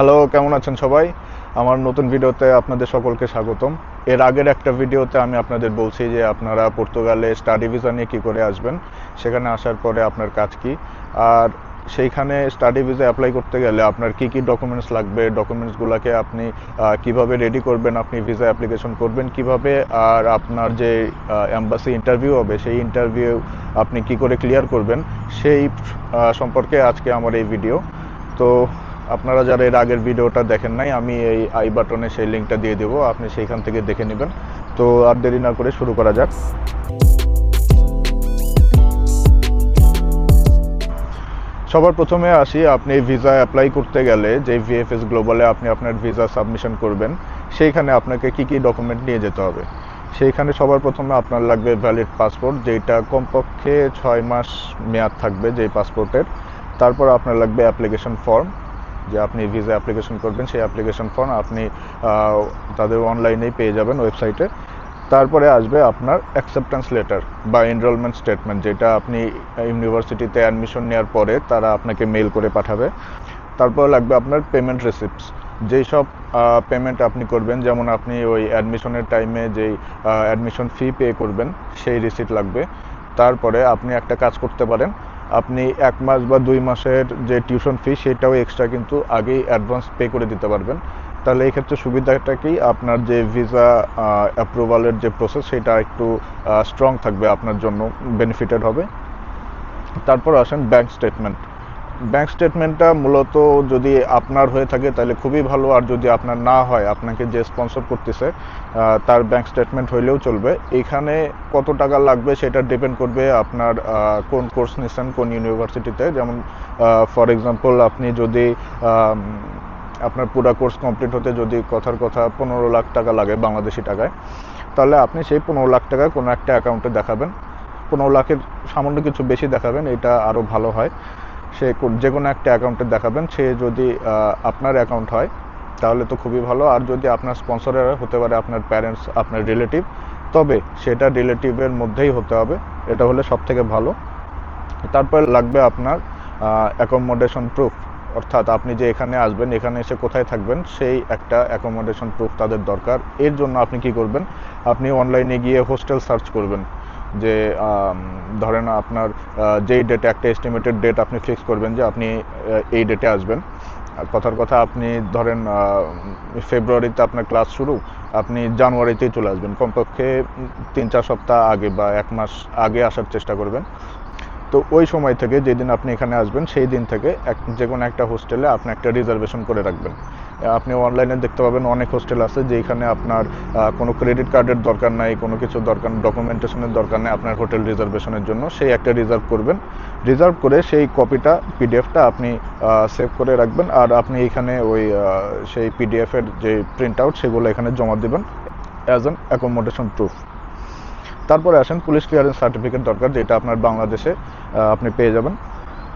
Hello কেমন আছেন সবাই? আমার নতুন ভিডিওতে আপনাদের সকলকে স্বাগতম। এর আগের একটা ভিডিওতে আমি আপনাদের বলছি যে আপনারা পর্তুগালে স্টাডি ভিসা নিয়ে কী করে আসবেন, সেখানে আসার পরে আপনার কাজ কি। আর সেইখানে স্টাডি ভিসা অ্যাপ্লাই করতে গেলে আপনার কি কি ডকুমেন্টস লাগবে ডকুমেন্টসগুলোকে আপনি কীভাবে রেডি করবেন, আপনি ভিসা অ্যাপ্লিকেশন করবেন কীভাবে, আর আপনার যে অ্যাম্বাসি ইন্টারভিউ হবে, সেই ইন্টারভিউ আপনি কি করে ক্লিয়ার করবেন, সেই সম্পর্কে আজকে আমার এই ভিডিও তো আপনারা যারা এর আগের ভিডিওটা দেখেন নাই, আমি এই আই বাটনে সেই লিঙ্কটা দিয়ে দেবো, আপনি সেইখান থেকে দেখে নেবেন। তো আর দেরি না করে শুরু করা যাক। সবার প্রথমে আসি, আপনি ভিসা অ্যাপ্লাই করতে গেলে যে ভিএফএস গ্লোবালে আপনি আপনার ভিসা সাবমিশন করবেন, সেইখানে আপনাকে কি কি ডকুমেন্ট নিয়ে যেতে হবে? সেইখানে সবার প্রথমে আপনার লাগবে ভ্যালিড পাসপোর্ট যেটা কমপক্ষে ছয় মাস মেয়াদ থাকবে যেই পাসপোর্টের তারপর আপনার লাগবে অ্যাপ্লিকেশন ফর্ম যে আপনি ভিসা অ্যাপ্লিকেশন করবেন, সেই অ্যাপ্লিকেশন ফর্ম আপনি তাদের অনলাইনেই পেয়ে যাবেন ওয়েবসাইটে তারপরে আসবে আপনার অ্যাকসেপ্টেন্স লেটার বা এনরোলমেন্ট স্টেটমেন্ট যেটা আপনি ইউনিভার্সিটিতে অ্যাডমিশন নেওয়ার পরে তারা আপনাকে মেল করে পাঠাবে। তারপর লাগবে আপনার পেমেন্ট রেসিপ্টস যেই সব পেমেন্ট আপনি করবেন, যেমন আপনি ওই অ্যাডমিশনের টাইমে যেই অ্যাডমিশন ফি পে করবেন, সেই রিসিপ্ট লাগবে। তারপরে আপনি একটা কাজ করতে পারেন আপনি এক মাস বা দুই মাসের যে টিউশন ফি, সেটাও এক্সট্রা কিন্তু আগেই অ্যাডভান্স পে করে দিতে পারবেন। তাহলে এই ক্ষেত্রে সুবিধাটা কি? আপনার যে ভিসা অ্যাপ্রুভালের যে প্রসেস সেটা একটু স্ট্রং থাকবে, আপনার জন্য বেনিফিটেড হবে। তারপর আসেন ব্যাংক স্টেটমেন্ট ব্যাংক স্টেটমেন্টটা মূলত যদি আপনার হয়ে থাকে তাহলে খুবই ভালো, আর যদি আপনার না হয়, আপনাকে যে স্পন্সর করতেছে তার ব্যাংক স্টেটমেন্ট হইলেও চলবে। এখানে কত টাকা লাগবে সেটা ডিপেন্ড করবে আপনার কোন কোর্স নিচ্ছেন কোন ইউনিভার্সিটিতে যেমন ফর এক্সাম্পল আপনি যদি আপনার পুরা কোর্স কমপ্লিট হতে যদি কথার কথা পনেরো লাখ টাকা লাগে বাংলাদেশি টাকায়, তাহলে আপনি সেই পনেরো লাখ টাকা কোনো একটা অ্যাকাউন্টে দেখাবেন। পনেরো লাখের সামান্য কিছু বেশি দেখাবেন, এটা আরও ভালো হয়। সে যে কোনো একটা অ্যাকাউন্টে দেখাবেন, সে যদি আপনার অ্যাকাউন্ট হয়, তাহলে তো খুবই ভালো। আর যদি আপনার স্পন্সরের হতে পারে আপনার প্যারেন্টস, আপনার রিলেটিভ, তবে সেটা রিলেটিভের মধ্যেই হতে হবে। এটা হলে সব থেকে ভালো। তারপর লাগবে আপনার অ্যাকোমোডেশন প্রুফ অর্থাৎ আপনি যে এখানে আসবেন, এখানে এসে কোথায় থাকবেন, সেই একটা অ্যাকোমোডেশন প্রুফ তাদের দরকার। এর জন্য আপনি কি করবেন? আপনি অনলাইনে গিয়ে হোস্টেল সার্চ করবেন। যে ধরেন আপনার যেই ডেটে একটা এস্টিমেটেড ডেট আপনি ফিক্স করবেন যে আপনি এই ডেটে আসবেন। আর কথার কথা আপনি ধরেন ফেব্রুয়ারিতে আপনার ক্লাস শুরু, আপনি জানুয়ারিতেই চলে আসবেন। কমপক্ষে তিন চার সপ্তাহ আগে বা এক মাস আগে আসার চেষ্টা করবেন। তো ওই সময় থেকে যেদিন আপনি এখানে আসবেন, সেই দিন থেকে এক যে কোনো একটা হোস্টেলে আপনি একটা রিজার্ভেশন করে রাখবেন। আপনি অনলাইনে দেখতে পাবেন অনেক হোস্টেল আছে যেখানে আপনার কোনো ক্রেডিট কার্ডের দরকার নাই, কোনো কিছু দরকার ডকুমেন্টেশনের দরকার নেই আপনার হোটেল রিজার্ভেশনের জন্য, সেই একটা রিজার্ভ করবেন। রিজার্ভ করে সেই কপিটা পিডিএফটা আপনি সেভ করে রাখবেন আর আপনি এখানে ওই সেই পিডিএফের যে প্রিন্ট আউট সেগুলো এখানে জমা দেবেন অ্যাজ অ্যান অ্যাকোমোডেশন প্রুফ তারপরে আসেন পুলিশ ক্লিয়ারেন্স সার্টিফিকেট দরকার যেটা আপনার বাংলাদেশে আপনি পেয়ে যাবেন।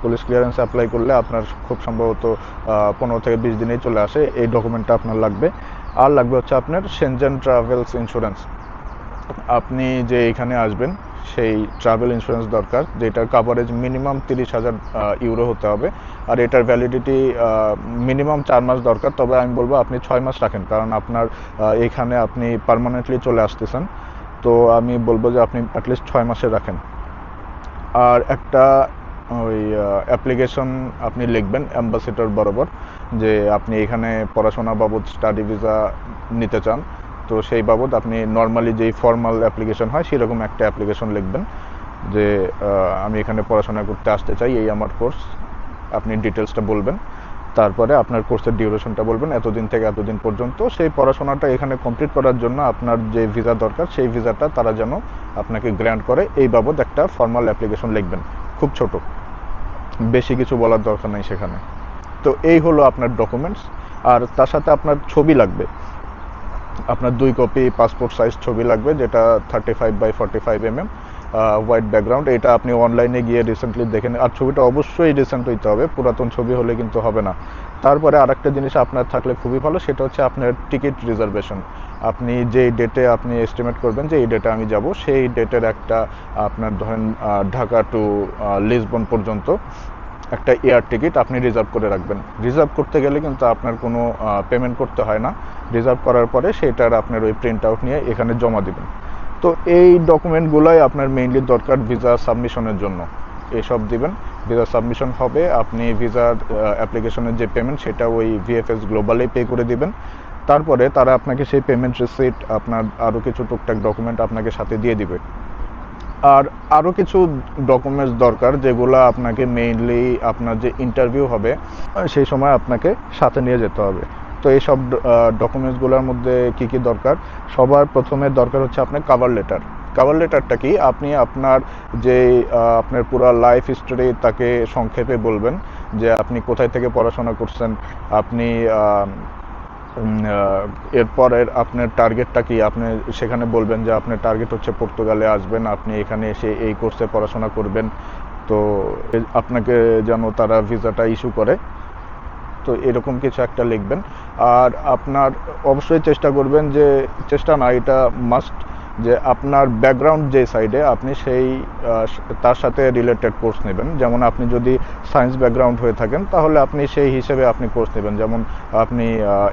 পুলিশ ক্লিয়ারেন্স অ্যাপ্লাই করলে আপনার খুব সম্ভবত পনেরো থেকে বিশ দিনেই চলে আসে। এই ডকুমেন্টটা আপনার লাগবে। আর লাগবে হচ্ছে আপনার সেনজেন ট্রাভেলস ইন্স্যুরেন্স আপনি যে এখানে আসবেন, সেই ট্রাভেল ইন্স্যুরেন্স দরকার যেটার কাভারেজ মিনিমাম তিরিশ হাজার ইউরো হতে হবে। আর এটার ভ্যালিডিটি মিনিমাম চার মাস দরকার। তবে আমি বলব আপনি ছয় মাস রাখেন, কারণ আপনার এখানে আপনি পার্মানেন্টলি চলে আসতেছেন। তো আমি বলব যে আপনি অ্যাটলিস্ট ছয় মাসে রাখেন। আর একটা ওই অ্যাপ্লিকেশন আপনি লিখবেন অ্যাম্বাসেডর বরাবর যে আপনি এখানে পড়াশোনা বাবদ স্টাডি ভিসা নিতে চান। তো সেই বাবদ আপনি নর্মালি যেই ফর্মাল অ্যাপ্লিকেশন হয় সেরকম একটা অ্যাপ্লিকেশন লিখবেন যে আমি এখানে পড়াশোনা করতে আসতে চাই, এই আমার কোর্স আপনি ডিটেলসটা বলবেন। তারপরে আপনার কোর্সের ডিউরেশনটা বলবেন, এতদিন থেকে এতদিন পর্যন্ত। সেই পড়াশোনাটা এখানে কমপ্লিট করার জন্য আপনার যে ভিসা দরকার, সেই ভিসাটা তারা যেন আপনাকে গ্র্যান্ট করে। এই বাবদ একটা ফর্মাল অ্যাপ্লিকেশন লিখবেন, খুব ছোট। বেশি কিছু বলার দরকার নেই সেখানে। তো এই হলো আপনার ডকুমেন্টস আর তার সাথে আপনার ছবি লাগবে। আপনার দুই কপি পাসপোর্ট সাইজ ছবি লাগবে, যেটা thirty five by forty five M M white background এটা আপনি অনলাইনে গিয়ে রিসেন্টলি দেখে নিন। আর ছবিটা অবশ্যই রিসেন্ট হইতে হবে, পুরাতন ছবি হলে কিন্তু হবে না। তারপরে আরেকটা জিনিস আপনার থাকলে খুবই ভালো, সেটা হচ্ছে আপনার টিকিট রিজার্ভেশন আপনি যেই ডেটে আপনি এস্টিমেট করবেন যে এই ডেটে আমি যাব, সেই ডেটের একটা আপনার ধরেন ঢাকা টু লিসবন পর্যন্ত একটা এয়ার টিকিট আপনি রিজার্ভ করে রাখবেন। রিজার্ভ করতে গেলে কিন্তু আপনার কোনো পেমেন্ট করতে হয় না। রিজার্ভ করার পরে সেটার আপনার ওই প্রিন্ট আউট নিয়ে এখানে জমা দিবেন। তো এই ডকুমেন্টগুলোই আপনার মেইনলি দরকার ভিসা সাবমিশনের জন্য। এসব দিবেন। ভিসা সাবমিশন হবে, আপনি ভিসার অ্যাপ্লিকেশনের যে পেমেন্ট সেটা ওই ভিএফএস গ্লোবালে পে করে দিবেন। তারপরে তারা আপনাকে সেই পেমেন্ট রিসিট আপনার আরও কিছু টুকটাক ডকুমেন্ট আপনাকে সাথে দিয়ে দিবে। আর আরও কিছু ডকুমেন্টস দরকার যেগুলো আপনাকে মেইনলি আপনার যে ইন্টারভিউ হবে সেই সময় আপনাকে সাথে নিয়ে যেতে হবে। তো এই সব ডকুমেন্টসগুলোর মধ্যে কি কি দরকার? সবার প্রথমে দরকার হচ্ছে আপনার কাভার লেটার কাভার লেটারটা কি? আপনি আপনার যে আপনার পুরো লাইফ হিস্টোরি তাকে সংক্ষেপে বলবেন যে আপনি কোথায় থেকে পড়াশোনা করছেন, আপনি এরপরের আপনার টার্গেটটা কি? আপনি সেখানে বলবেন যে আপনার টার্গেট হচ্ছে পর্তুগালে আসবেন, আপনি এখানে এসে এই কোর্সে পড়াশোনা করবেন। তো আপনাকে যেন তারা ভিসাটা ইস্যু করে। তো এরকম কিছু একটা লিখবেন। আর আপনার অবশ্যই চেষ্টা করবেন যে, চেষ্টা না, এটা মাস্ট যে আপনার ব্যাকগ্রাউন্ড যে সাইডে আপনি সেই তার সাথে রিলেটেড কোর্স নেবেন। যেমন আপনি যদি সায়েন্স ব্যাকগ্রাউন্ড হয়ে থাকেন, তাহলে আপনি সেই হিসেবে আপনি কোর্স নেবেন। যেমন আপনি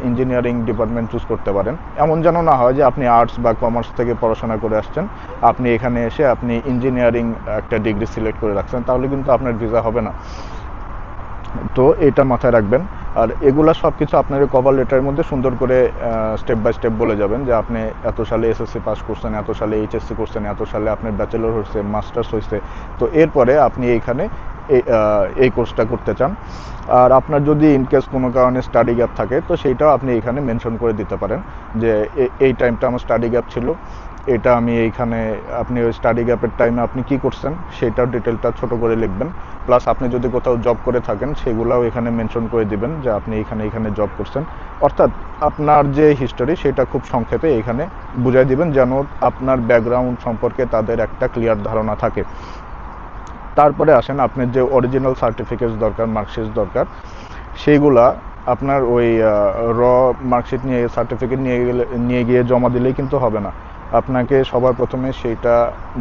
ইঞ্জিনিয়ারিং ডিপার্টমেন্ট চুজ করতে পারেন। এমন যেন না হয় যে আপনি আর্টস বা কমার্স থেকে পড়াশোনা করে আসছেন। আপনি এখানে এসে আপনি ইঞ্জিনিয়ারিং একটা ডিগ্রি সিলেক্ট করে রাখছেন, তাহলে কিন্তু আপনার ভিসা হবে না। তো এটা মাথায় রাখবেন। আর এগুলা সব কিছু আপনার কভার লেটারের মধ্যে সুন্দর করে স্টেপ বাই স্টেপ বলে যাবেন যে আপনি এত সালে এসএসসি পাস করছেন এত সালে এইচএসসি করছেন এত সালে আপনার ব্যাচেলর হয়েছে মাস্টার্স হয়েছে। তো এরপরে আপনি এইখানে এই, কোর্সটা করতে চান। আর আপনার যদি ইনকেস কোনো কারণে স্টাডি গ্যাপ থাকে তো সেইটাও আপনি এখানে মেনশন করে দিতে পারেন যে এই টাইমটা আমার স্টাডি গ্যাপ ছিল। এটা আমি এইখানে, আপনি ওই স্টাডি গ্যাপের টাইমে আপনি কি করছেন সেটার ডিটেলটা ছোট করে লিখবেন। প্লাস আপনি যদি কোথাও জব করে থাকেন, সেগুলাও এখানে মেনশন করে দিবেন যে আপনি এখানে এখানে জব করছেন। অর্থাৎ আপনার যে হিস্টোরি সেটা খুব সংক্ষেপে এখানে বুঝাই দিবেন যেন আপনার ব্যাকগ্রাউন্ড সম্পর্কে তাদের একটা ক্লিয়ার ধারণা থাকে। তারপরে আসেন, আপনার যে অরিজিনাল সার্টিফিকেটস দরকার মার্কশিট দরকার সেইগুলা আপনার ওই র মার্কশিট নিয়ে সার্টিফিকেট নিয়ে গেলে, নিয়ে গিয়ে জমা দিলেই কিন্তু হবে না। আপনাকে সবার প্রথমে সেইটা,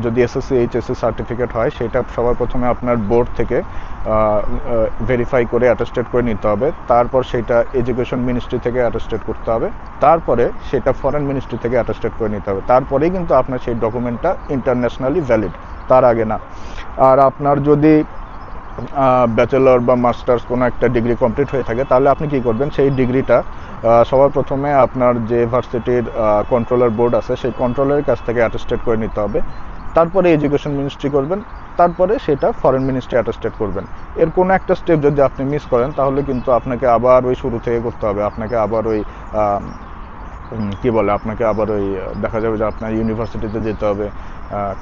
যদি এসএসসি এইচএসসি সার্টিফিকেট হয়, সেটা সবার প্রথমে আপনার বোর্ড থেকে ভেরিফাই করে অ্যাটাস্টেড করে নিতে হবে। তারপর সেটা এডুকেশন মিনিস্ট্রি থেকে অ্যাটাস্টেড করতে হবে। তারপরে সেটা ফরেন মিনিস্ট্রি থেকে অ্যাটাস্টেড করে নিতে হবে। তারপরেই কিন্তু আপনার সেই ডকুমেন্টটা ইন্টারন্যাশনালি ভ্যালিড তার আগে না। আর আপনার যদি ব্যাচেলর বা মাস্টার্স কোনো একটা ডিগ্রি কমপ্লিট হয়ে থাকে, তাহলে আপনি কি করবেন? সেই ডিগ্রিটা সবার প্রথমে আপনার যে ভার্সিটির কন্ট্রোলার বোর্ড আছে, সেই কন্ট্রোলারের কাছ থেকে অ্যাটেস্টেড করে নিতে হবে। তারপরে এডুকেশন মিনিস্ট্রি করবেন, তারপরে সেটা ফরেন মিনিস্ট্রি অ্যাটাস্টেড করবেন। এর কোনো একটা স্টেপ যদি আপনি মিস করেন, তাহলে কিন্তু আপনাকে আবার ওই শুরু থেকে করতে হবে। আপনাকে আবার ওই কি বলে, আপনাকে আবার ওই, দেখা যাবে যে আপনার ইউনিভার্সিটিতে যেতে হবে।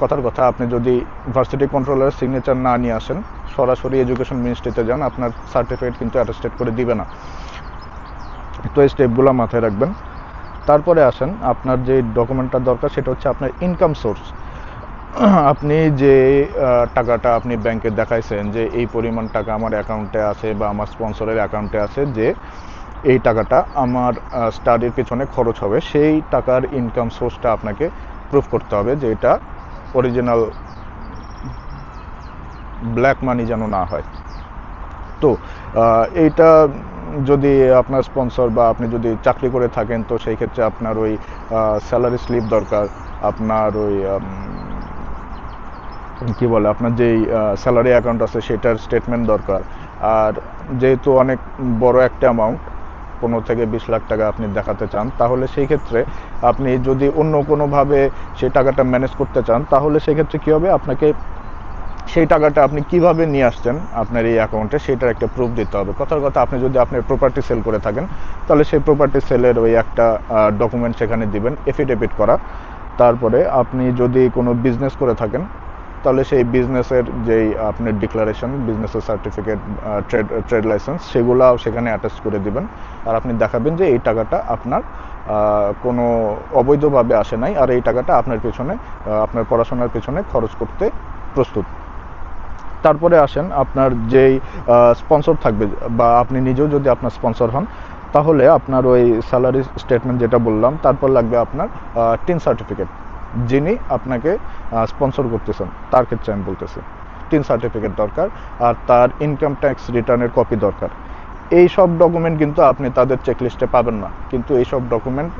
কথার কথা, আপনি যদি ভার্সিটি কন্ট্রোলার সিগনেচার না নিয়ে আসেন, সরাসরি এডুকেশন মিনিস্ট্রিতে যান, আপনার সার্টিফিকেট কিন্তু অ্যাটাস্টেড করে দিবে না। তো এই স্টেপগুলো মাথায় রাখবেন। তারপরে আসেন, আপনার যে ডকুমেন্টটা দরকার, সেটা হচ্ছে আপনার ইনকাম সোর্স আপনি যে টাকাটা আপনি ব্যাংকে দেখাইছেন, যে এই পরিমাণ টাকা আমার অ্যাকাউন্টে আছে বা আমার স্পন্সরের অ্যাকাউন্টে আছে, যে এই টাকাটা আমার স্টাডির পিছনে খরচ হবে, সেই টাকার ইনকাম সোর্সটা আপনাকে প্রুফ করতে হবে যে এটা অরিজিনাল ব্ল্যাক মানি যেন না হয়। তো এইটা যদি আপনার স্পন্সর বা আপনি যদি চাকরি করে থাকেন, তো সেই ক্ষেত্রে আপনার ওই স্যালারি স্লিপ দরকার। আপনার ওই কি বলে, আপনার যেই স্যালারি অ্যাকাউন্ট আছে, সেটার স্টেটমেন্ট দরকার। আর যেহেতু অনেক বড় একটা অ্যামাউন্ট পনেরো থেকে বিশ লাখ টাকা আপনি দেখাতে চান, তাহলে সেই ক্ষেত্রে আপনি যদি অন্য কোনোভাবে সেই টাকাটা ম্যানেজ করতে চান, তাহলে সেক্ষেত্রে কী হবে? আপনাকে সেই টাকাটা আপনি কীভাবে নিয়ে আসছেন আপনার এই অ্যাকাউন্টে সেটার একটা প্রুফ দিতে হবে। কথার কথা, আপনি যদি আপনার প্রপার্টি সেল করে থাকেন, তাহলে সেই প্রপার্টি সেলের ওই একটা ডকুমেন্ট সেখানে দিবেন এফিডেভিট করা। তারপরে আপনি যদি কোনো বিজনেস করে থাকেন তাহলে সেই বিজনেসের যেই আপনার ডিক্লারেশন বিজনেসের সার্টিফিকেট ট্রেড ট্রেড লাইসেন্স সেগুলাও সেখানে অ্যাটাচ করে দিবেন। আর আপনি দেখাবেন যে এই টাকাটা আপনার কোনো অবৈধভাবে আসে নাই আর এই টাকাটা আপনার পেছনে আপনার পড়াশোনার পেছনে খরচ করতে প্রস্তুত। তারপরে আসেন আপনার যেই স্পন্সর থাকবে, বা আপনি নিজেও যদি আপনার স্পন্সর হন, তাহলে আপনার ওই স্যালারি স্টেটমেন্ট যেটা বললাম, তারপর লাগবে আপনার টিন সার্টিফিকেট যিনি আপনাকে স্পন্সর করতেছেন, তার ক্ষেত্রে আমি বলতেছি। তিন সার্টিফিকেট দরকার আর তার ইনকাম ট্যাক্স রিটার্নের কপি দরকার। এই সব ডকুমেন্ট কিন্তু আপনি তাদের চেকলিস্টে পাবেন না। কিন্তু এই সব ডকুমেন্ট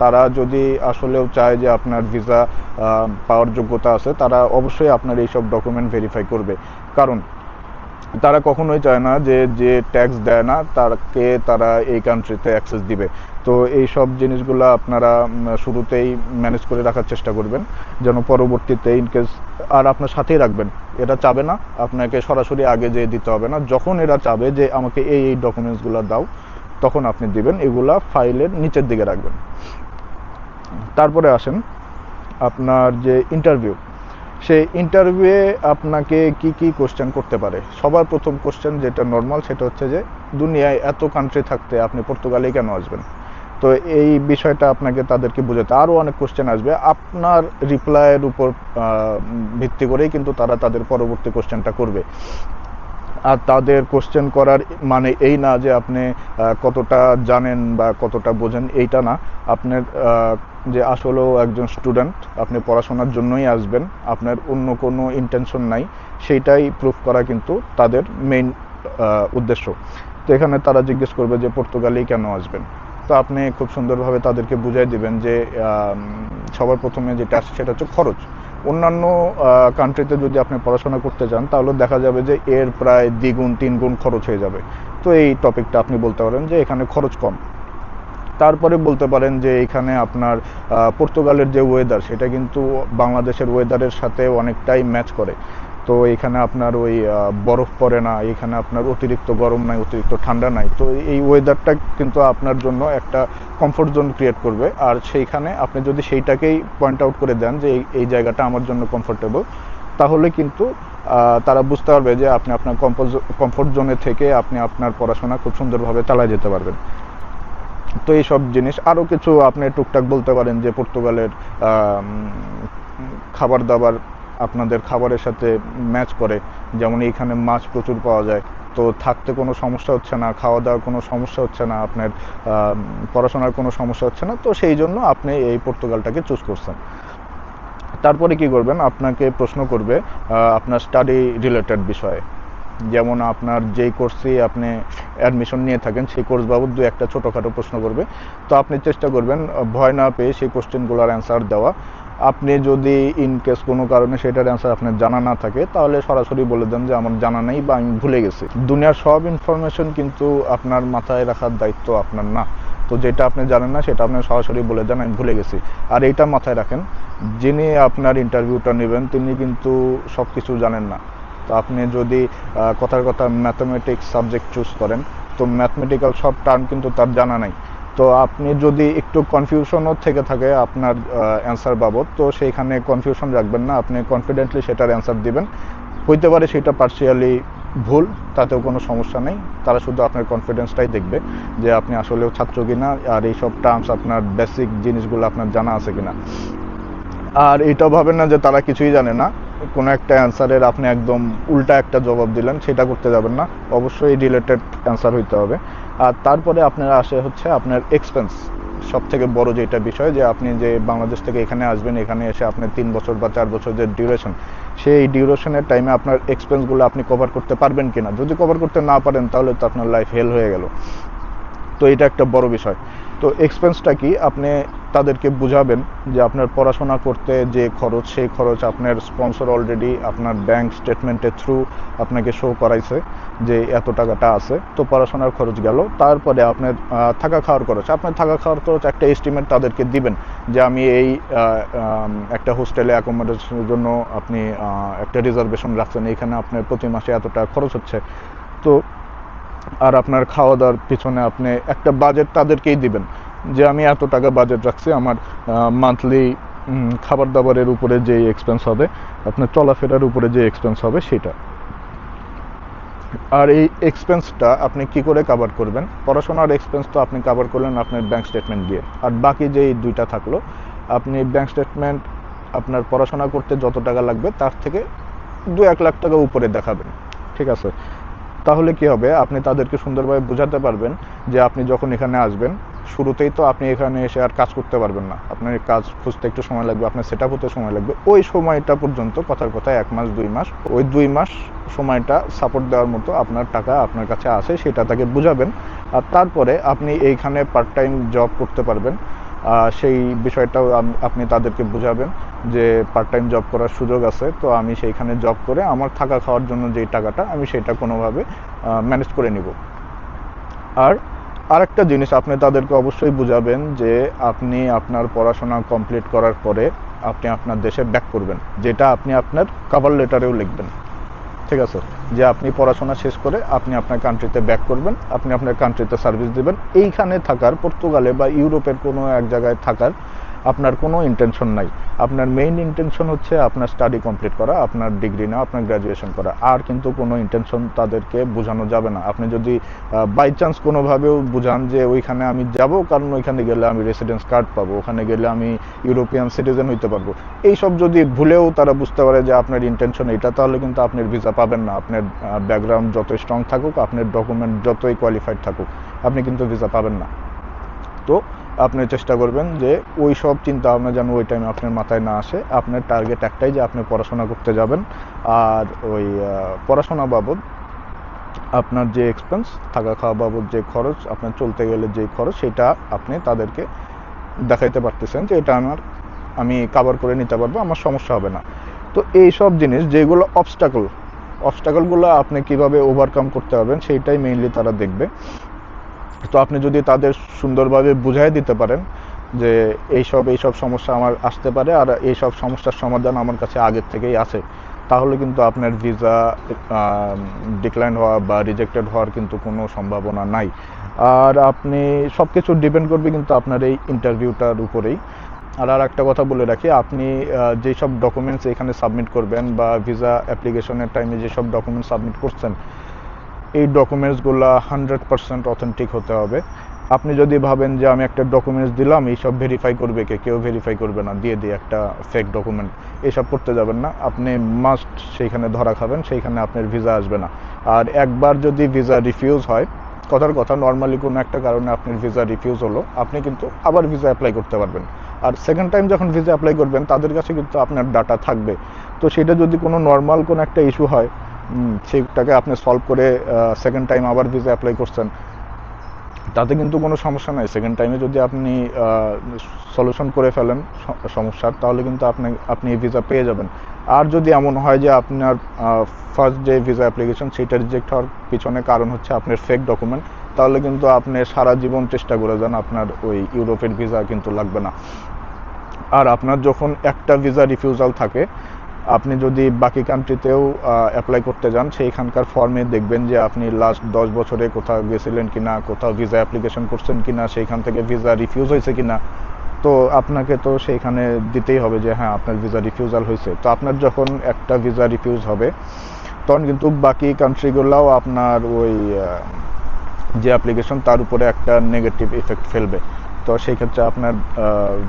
তারা যদি আসলেও চায় যে আপনার ভিসা পাওয়ার যোগ্যতা আছে, তারা অবশ্যই আপনার এই সব ডকুমেন্ট ভেরিফাই করবে। কারণ তারা কখনোই চায় না যে যে ট্যাক্স দেয় না তাকে তারা এই কান্ট্রিতে অ্যাক্সেস দিবে। তো এই সব জিনিসগুলো আপনারা শুরুতেই ম্যানেজ করে রাখার চেষ্টা করবেন, যেন পরবর্তীতে ইনকেস আর আপনার সাথেই রাখবেন। এটা চাবে না, আপনাকে সরাসরি আগে যেয়ে দিতে হবে না। যখন এরা চাবে যে, আমাকে এই এই ডকুমেন্টসগুলো দাও, তখন আপনি দিবেন, এগুলা ফাইলের নিচের দিকে রাখবেন। তারপরে আসেন আপনার যে ইন্টারভিউ সেই ইন্টারভিউয়ে আপনাকে কি কি কোশ্চেন করতে পারে? সবার প্রথম কোশ্চেন যেটা নর্মাল সেটা হচ্ছে যে, দুনিয়ায় এত কান্ট্রি থাকতে আপনি পর্তুগালে কেন আসবেন? তো এই বিষয়টা আপনাকে তাদেরকে বোঝাতে আরও অনেক কোশ্চেন আসবে। আপনার রিপ্লাইয়ের উপর ভিত্তি করেই কিন্তু তারা তাদের পরবর্তী কোশ্চেনটা করবে। আর তাদের কোশ্চেন করার মানে এই না যে আপনি কতটা জানেন বা কতটা বোঝেন, এইটা না। আপনার যে আসলেও একজন স্টুডেন্ট আপনি পড়াশোনার জন্যই আসবেন, আপনার অন্য কোনো ইন্টেনশন নাই, সেইটাই প্রুফ করা কিন্তু তাদের মেইন উদ্দেশ্য। তো এখানে তারা জিজ্ঞেস করবে যে পর্তুগালেই কেন আসবেন? তো আপনি খুব সুন্দরভাবে তাদেরকে বুঝাই দিবেন যে সবার প্রথমে যেটা আসে সেটা হচ্ছে খরচ। অন্যান্য কান্ট্রিতে যদি আপনি পড়াশোনা করতে চান তাহলে দেখা যাবে যে এর প্রায় দ্বিগুণ, তিনগুণ খরচ হয়ে যাবে। তো এই টপিকটা আপনি বলতে পারেন যে এখানে খরচ কম। তারপরে বলতে পারেন যে এখানে আপনার পর্তুগালের যে ওয়েদার সেটা কিন্তু বাংলাদেশের ওয়েদারের সাথে অনেকটাই ম্যাচ করে। তো এখানে আপনার ওই বরফ পড়ে না, এখানে আপনার অতিরিক্ত গরম নাই, অতিরিক্ত ঠান্ডা নাই। তো এই ওয়েদারটা কিন্তু আপনার জন্য একটা কমফোর্ট জোন ক্রিয়েট করবে। আর সেইখানে আপনি যদি সেইটাকেই পয়েন্ট আউট করে দেন যে এই- জায়গাটা আমার জন্য কমফোর্টেবল তাহলে কিন্তু তারা বুঝতে পারবে যে আপনি আপনার কমফোর্ট জোনে থেকে আপনি আপনার পড়াশোনা খুব সুন্দরভাবে চালিয়ে যেতে পারবেন। তো এই সব জিনিস। আরও কিছু আপনি টুকটাক বলতে পারেন যে পর্তুগালের খাবার দাবার আপনাদের খাবারের সাথে ম্যাচ করে। যেমন এইখানে মাছ প্রচুর পাওয়া যায়। তো থাকতে কোনো সমস্যা হচ্ছে না খাওয়া দাওয়ার কোনো সমস্যা হচ্ছে না, আপনার পড়াশোনার কোনো সমস্যা হচ্ছে না। তো সেই জন্য আপনি এই পর্তুগালটাকে চুজ করছেন। তারপরে কি করবেন? আপনাকে প্রশ্ন করবে আপনার স্টাডি রিলেটেড বিষয়ে। যেমন আপনার যেই কোর্সে আপনি অ্যাডমিশন নিয়ে থাকেন, সেই কোর্স বাবদ দু একটা ছোটোখাটো প্রশ্ন করবে। তো আপনি চেষ্টা করবেন, ভয় না পেয়ে সেই কোশ্চেনগুলোর অ্যান্সার দেওয়া। আপনি যদি ইন কেস কোনো কারণে সেটার অ্যান্সার আপনার জানা না থাকে, তাহলে সরাসরি বলে দেন যে আমার জানা নেই বা আমি ভুলে গেছি। দুনিয়ার সব ইনফরমেশন কিন্তু আপনার মাথায় রাখার দায়িত্ব আপনার না। তো যেটা আপনি জানেন না, সেটা আপনি সরাসরি বলে দেন, আমি ভুলে গেছি। আর এইটা মাথায় রাখেন, যিনি আপনার ইন্টারভিউটা নেবেন, তিনি কিন্তু সব কিছু জানেন না। তো আপনি যদি কথার কথা ম্যাথামেটিক্স সাবজেক্ট চুজ করেন, তো ম্যাথমেটিক্যাল সব টার্ম কিন্তু তার জানা নাই। তো আপনি যদি একটু কনফিউশনও থেকে থাকে আপনার অ্যান্সার বাবদ, তো সেইখানে কনফিউশন রাখবেন না, আপনি কনফিডেন্টলি সেটার অ্যান্সার দিবেন। হইতে পারে সেটা পার্সিয়ালি ভুল, তাতেও কোনো সমস্যা নেই। তারা শুধু আপনার কনফিডেন্সটাই দেখবে যে আপনি আসলেও ছাত্র কিনা, আর এইসব টার্মস আপনার বেসিক জিনিসগুলো আপনার জানা আছে কিনা। আর এটাও ভাবেন না যে তারা কিছুই জানে না। কোনো একটা অ্যান্সারের আপনি একদম উল্টা একটা জবাব দিলেন, সেটা করতে যাবেন না। অবশ্যই রিলেটেড অ্যান্সার হইতে হবে। আর তারপরে আপনার আসে হচ্ছে আপনার এক্সপেন্স সব থেকে বড় যেটা বিষয় যে আপনি যে বাংলাদেশ থেকে এখানে আসবেন, এখানে এসে আপনার তিন বছর বা চার বছর যে ডিউরেশন সেই ডিউরেশনের টাইমে আপনার এক্সপেন্সগুলো আপনি কভার করতে পারবেন কিনা? যদি কভার করতে না পারেন, তাহলে তো আপনার লাইফ হেল হয়ে গেল। তো এটা একটা বড় বিষয়। তো এক্সপেন্সটা কি? আপনি তাদেরকে বুঝাবেন যে আপনার পড়াশোনা করতে যে খরচ, সেই খরচ আপনার স্পন্সর অলরেডি আপনার ব্যাংক স্টেটমেন্টের থ্রু আপনাকে শো করাইছে যে এত টাকাটা আছে। তো পড়াশোনার খরচ গেল, তারপরে আপনার থাকা খাওয়ার খরচ। আপনার থাকা খাওয়ার খরচ একটা এস্টিমেট তাদেরকে দিবেন যে আমি এই একটা হোস্টেলে অ্যাকোমোডেশনের জন্য আপনি একটা রিজার্ভেশন রাখছেন। এইখানে আপনার প্রতি মাসে এত টাকা খরচ হচ্ছে। তো আর আপনার খাওয়া দাওয়ার পিছনে আপনি একটা বাজেট তাদেরকেই দিবেন। যে আমি এত টাকা বাজেট রাখছি, আমার মান্থলি খাবার দাবারের উপরে যে এক্সপেন্স হবে, আপনার চলাফেরার উপরে যে এক্সপেন্স হবে সেটা। আর এই এক্সপেন্সটা আপনি কি করে কাভার করবেন? পড়াশোনার এক্সপেন্স তো আপনি কাভার করলেন আপনার ব্যাংক স্টেটমেন্ট দিয়ে। আর বাকি যেই দুইটা থাকল, আপনি ব্যাংক স্টেটমেন্ট আপনার পড়াশোনা করতে যত টাকা লাগবে, তার থেকে দু এক লাখ টাকা উপরে দেখাবেন। ঠিক আছে? তাহলে কি হবে? আপনি তাদেরকে সুন্দরভাবে বোঝাতে পারবেন যে আপনি যখন এখানে আসবেন, শুরুতেই তো আপনি এখানে এসে আর কাজ করতে পারবেন না। আপনার কাজ খুঁজতে একটু সময় লাগবে, আপনার সেট হতে সময় লাগবে। ওই সময়টা পর্যন্ত, কথার কথা এক মাস, দুই মাস, ওই দুই মাস সময়টা সাপোর্ট দেওয়ার মতো আপনার টাকা আপনার কাছে আছে, সেটা তাকে বুঝাবেন। আর তারপরে আপনি এইখানে পার্ট টাইম জব করতে পারবেন। সেই বিষয়টাও আপনি তাদেরকে বুঝাবেন যে পার্ট টাইম জব করার সুযোগ আছে, তো আমি সেইখানে জব করে আমার থাকা খাওয়ার জন্য যেই টাকাটা আমি সেটা কোনোভাবে ম্যানেজ করে নিব। আর আরেকটা জিনিস আপনি তাদেরকে অবশ্যই বুঝাবেন যে আপনি আপনার পড়াশোনা কমপ্লিট করার পরে আপনি আপনার দেশে ব্যাক করবেন, যেটা আপনি আপনার কভার লেটারেও লিখবেন। ঠিক আছে? যে আপনি পড়াশোনা শেষ করে আপনি আপনার কান্ট্রিতে ব্যাক করবেন, আপনি আপনার কান্ট্রিতে সার্ভিস দেবেন। এইখানে থাকার, পর্তুগালে বা ইউরোপের কোনো এক জায়গায় থাকার আপনার কোনো ইন্টেনশন নাই। আপনার মেইন ইন্টেনশন হচ্ছে আপনার স্টাডি কমপ্লিট করা, আপনার ডিগ্রি নেওয়া, আপনার গ্র্যাজুয়েশন করা। আর কিন্তু কোনো ইন্টেনশন তাদেরকে বোঝানো যাবে না। আপনি যদি বাই চান্স কোনোভাবেও বুঝান যে ওইখানে আমি যাব, কারণ ওইখানে গেলে আমি রেসিডেন্স কার্ড পাবো, ওখানে গেলে আমি ইউরোপিয়ান সিটিজেন হইতে পারব। এইসব যদি ভুলেও তারা বুঝতে পারে যে আপনার ইন্টেনশন এটা, তাহলে কিন্তু আপনার ভিসা পাবেন না। আপনার ব্যাকগ্রাউন্ড যতই স্ট্রং থাকুক, আপনার ডকুমেন্ট যতই কোয়ালিফাইড থাকুক, আপনি কিন্তু ভিসা পাবেন না। তো আপনি চেষ্টা করবেন যে ওই সব চিন্তা ভাবনা যেন ওই টাইমে আপনার মাথায় না আসে। আপনার টার্গেট একটাই যে আপনি পড়াশোনা করতে যাবেন। আর ওই পড়াশোনা বাবদ আপনার যে এক্সপেন্স থাকা খাওয়া বাবদ যে খরচ, আপনার চলতে গেলে যে খরচ, সেটা আপনি তাদেরকে দেখাইতে পারতেছেন যে এটা আমার, আমি কাভার করে নিতে পারব, আমার সমস্যা হবে না। তো এই সব জিনিস যেগুলো অবস্টাকল অবস্টাকলগুলো আপনি কীভাবে ওভারকাম করতে পারবেন, সেইটাই মেইনলি তারা দেখবে। তো আপনি যদি তাদের সুন্দরভাবে বুঝাই দিতে পারেন যে এইসব এইসব সমস্যা আমার আসতে পারে আর এইসব সমস্যার সমাধান আমার কাছে আগের থেকেই আছে তাহলে কিন্তু আপনার ভিসা ডিক্লাইন হওয়া বা রিজেক্টেড হওয়ার কিন্তু কোনো সম্ভাবনা নাই। আর আপনি সব কিছু ডিপেন্ড করবে কিন্তু আপনার এই ইন্টারভিউটার উপরেই। আর আর একটা কথা বলে রাখি আপনি আহ, যেসব ডকুমেন্টস এখানে সাবমিট করবেন বা ভিসা অ্যাপ্লিকেশনের টাইমে যেসব ডকুমেন্টস সাবমিট করছেন এই ডকুমেন্টসগুলো হান্ড্রেড পার্সেন্ট অথেন্টিক হতে হবে। আপনি যদি ভাবেন যে আমি একটা ডকুমেন্টস দিলাম, এইসব ভেরিফাই করবে কে? কেউ ভেরিফাই করবে না। দিয়ে দিয়ে একটা ফেক ডকুমেন্ট এইসব করতে যাবেন না। আপনি মাস্ট সেইখানে ধরা খাবেন, সেইখানে আপনার ভিসা আসবে না। আর একবার যদি ভিসা রিফিউজ হয়, কথার কথা নর্মালি কোনো একটা কারণে আপনার ভিসা রিফিউজ হলো, আপনি কিন্তু আবার ভিসা অ্যাপ্লাই করতে পারবেন। আর সেকেন্ড টাইম যখন ভিসা অ্যাপ্লাই করবেন, তাদের কাছে কিন্তু আপনার ডাটা থাকবে। তো সেটা যদি কোনো নর্মাল কোনো একটা ইস্যু হয় সেইটাকে আপনি সলভ করে সেকেন্ড টাইম আবার ভিসা অ্যাপ্লাই করছেন। তাতে কিন্তু কোনো সমস্যা নাই। সেকেন্ড টাইমে যদি আপনি সলিউশন করে ফেলেন সমস্যার, তাহলে কিন্তু আপনি আপনি ভিসা পেয়ে যাবেন। আর যদি এমন হয় যে আপনার ফার্স্ট যে ভিসা অ্যাপ্লিকেশন সেটা রিজেক্ট হওয়ার পিছনে কারণ হচ্ছে আপনার ফেক ডকুমেন্ট তাহলে কিন্তু আপনি সারা জীবন চেষ্টা করে যান আপনার ওই ইউরোপের ভিসা কিন্তু লাগবে না। আর আপনার যখন একটা ভিসা রিফিউজাল থাকে আপনি যদি বাকি কান্ট্রিতেও অ্যাপ্লাই করতে যান, সেইখানকার ফর্মে দেখবেন যে আপনি লাস্ট দশ বছরে কোথাও গেছিলেন কিনা, কোথাও ভিসা অ্যাপ্লিকেশন করছেন কিনা, সেইখান থেকে ভিসা রিফিউজ হয়েছে কিনা, তো আপনাকে তো সেইখানে দিতেই হবে যে হ্যাঁ আপনার ভিসা রিফিউজাল হয়েছে। তো আপনার যখন একটা ভিসা রিফিউজ হবে, তখন কিন্তু বাকি কান্ট্রিগুলোও আপনার ওই যে অ্যাপ্লিকেশন তার উপরে একটা নেগেটিভ ইফেক্ট ফেলবে। তো সেই ক্ষেত্রে আপনার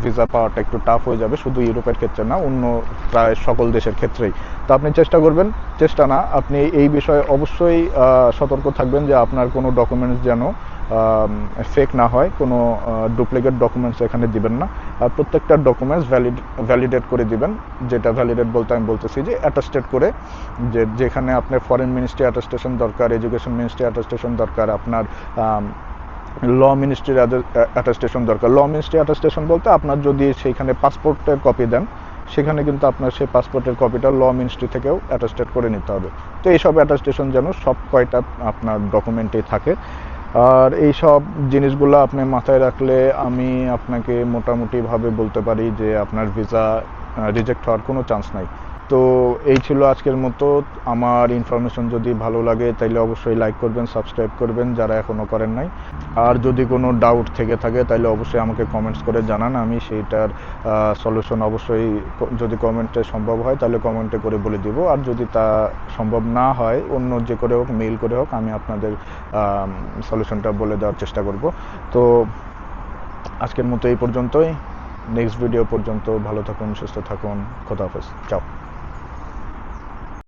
ভিসা পাওয়াটা একটু টাফ হয়ে যাবে, শুধু ইউরোপের ক্ষেত্রে না, অন্য প্রায় সকল দেশের ক্ষেত্রেই। তো আপনি চেষ্টা করবেন, চেষ্টা না, আপনি এই বিষয়ে অবশ্যই সতর্ক থাকবেন যে আপনার কোনো ডকুমেন্টস যেন ফেক না হয়, কোনো ডুপ্লিকেট ডকুমেন্টস এখানে দিবেন না। আর প্রত্যেকটা ডকুমেন্টস ভ্যালিড ভ্যালিডেট করে দিবেন, যেটা ভ্যালিডেট বলতে আমি বলতেছি যে অ্যাটাস্টেড করে, যে যেখানে আপনার ফরেন মিনিস্ট্রি অ্যাটাস্টেশন দরকার এডুকেশন মিনিস্ট্রি অ্যাটাস্টেশন দরকার, আপনার ল মিনিস্ট্রির অ্যাটাস্টেশন দরকার। ল মিনিস্ট্রি অ্যাটাস্টেশন বলতে আপনার যদি সেইখানে পাসপোর্টের কপি দেন, সেখানে কিন্তু আপনার সেই পাসপোর্টের কপিটা ল মিনিস্ট্রি থেকেও অ্যাটাস্টেড করে নিতে হবে। তো এইসব অ্যাটাস্টেশন যেন সব কয়টা আপনার ডকুমেন্টেই থাকে। আর এই সব জিনিসগুলো আপনি মাথায় রাখলে আমি আপনাকে মোটামুটিভাবে বলতে পারি যে আপনার ভিসা রিজেক্ট হওয়ার কোনো চান্স নাই। তো এই ছিল আজকের মতো। আমার ইনফরমেশন যদি ভালো লাগে, তাইলে অবশ্যই লাইক করবেন সাবস্ক্রাইব করবেন, যারা এখনও করেন নাই। আর যদি কোনো ডাউট থেকে থাকে তাহলে অবশ্যই আমাকে কমেন্টস করে জানান, আমি সেইটার সলিউশন অবশ্যই যদি কমেন্টে সম্ভব হয় তাহলে কমেন্টে করে বলে দিব। আর যদি তা সম্ভব না হয়, অন্য যে করে হোক মেইল করে হোক, আমি আপনাদের সলিউশনটা বলে দেওয়ার চেষ্টা করব। তো আজকের মতো এই পর্যন্তই। নেক্সট ভিডিও পর্যন্ত ভালো থাকুন, সুস্থ থাকুন। খোদা হাফেজ। চাও